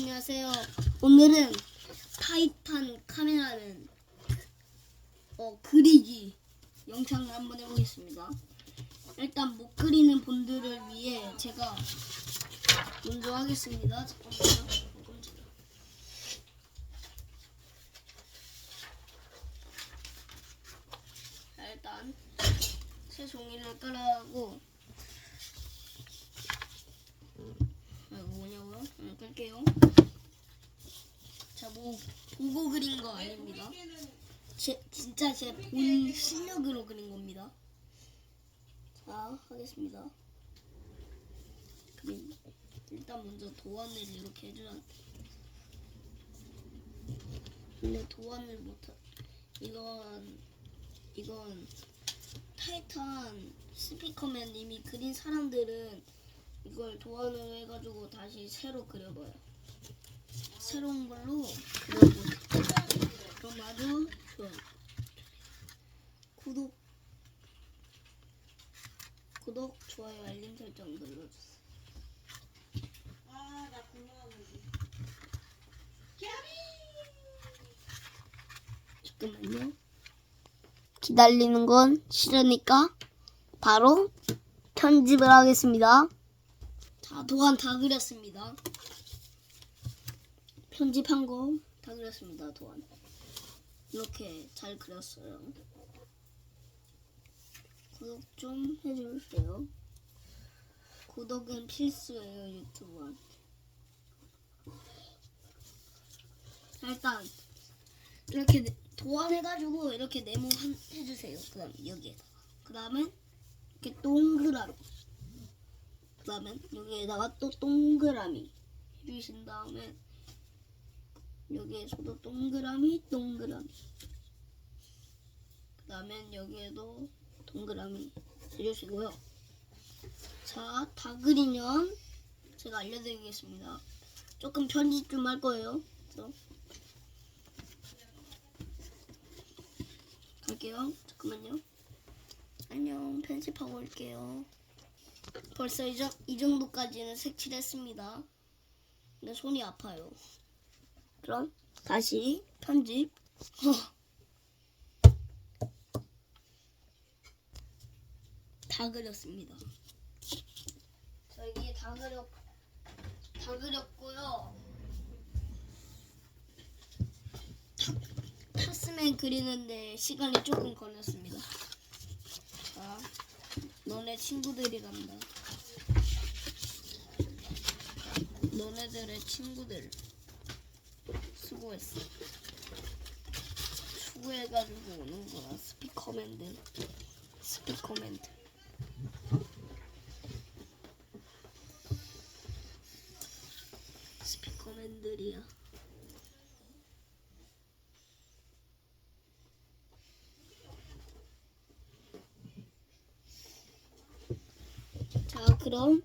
안녕하세요. 오늘은 타이탄 카메라는 어 그리기 영상을 한번 해보겠습니다. 일단 못 그리는 분들을 위해 제가 먼저 하겠습니다. 잠깐만요. 일단 새 종이를 깔아고 아, 뭐냐고요? 응, 끌게요. 자, 뭐 보고 그린 거 아닙니다. 제, 진짜 제 본 실력으로 그린 겁니다. 자, 하겠습니다. 그림. 일단 먼저 도안을 이렇게 해줘야 근데 도안을 못하 이건 이건 타이탄 스피커맨 이미 그린 사람들은 이걸 도안을 해가지고 다시 새로 그려봐요. 새로운 걸로 그려보세요. 그럼 아주 좋아요. 구독, 구독, 좋아요, 알림 설정 눌러주세요. 아, 나 궁금한 거지. 잠깐만요. 기다리는 건 싫으니까 바로 편집을 하겠습니다. 자, 도안 다 그렸습니다. 편집한 거 다 그렸습니다, 도안. 이렇게 잘 그렸어요. 구독 좀 해주세요. 구독은 필수예요, 유튜브한테. 자, 일단 이렇게 네- 도안해가지고 이렇게 네모 한, 해주세요. 그 다음 여기에다가. 그 다음에 이렇게 동그라미. 그 다음에 여기에다가 또 동그라미 해주신 다음에 여기에서도 동그라미 동그라미. 그 다음에 여기에도 동그라미 해주시고요. 자, 다 그리면 제가 알려드리겠습니다. 조금 편집 좀 할 거예요. 그래서 갈게요. 잠깐만요. 안녕. 편집하고 올게요. 벌써 이, 정, 이 정도까지는 색칠했습니다. 근데 손이 아파요. 그럼 다시 편집. 다 그렸습니다. 저 여기 다 그렸 다 그렸고요. 타스맨 그리는데 시간이 조금 걸렸습니다. 자, 너네 친구들이란다. 너네들의 친구들 수고했어. 수고해가지고 오는구나. 스피커맨들. 스피커맨들. 스피커맨들이야. 자, 그럼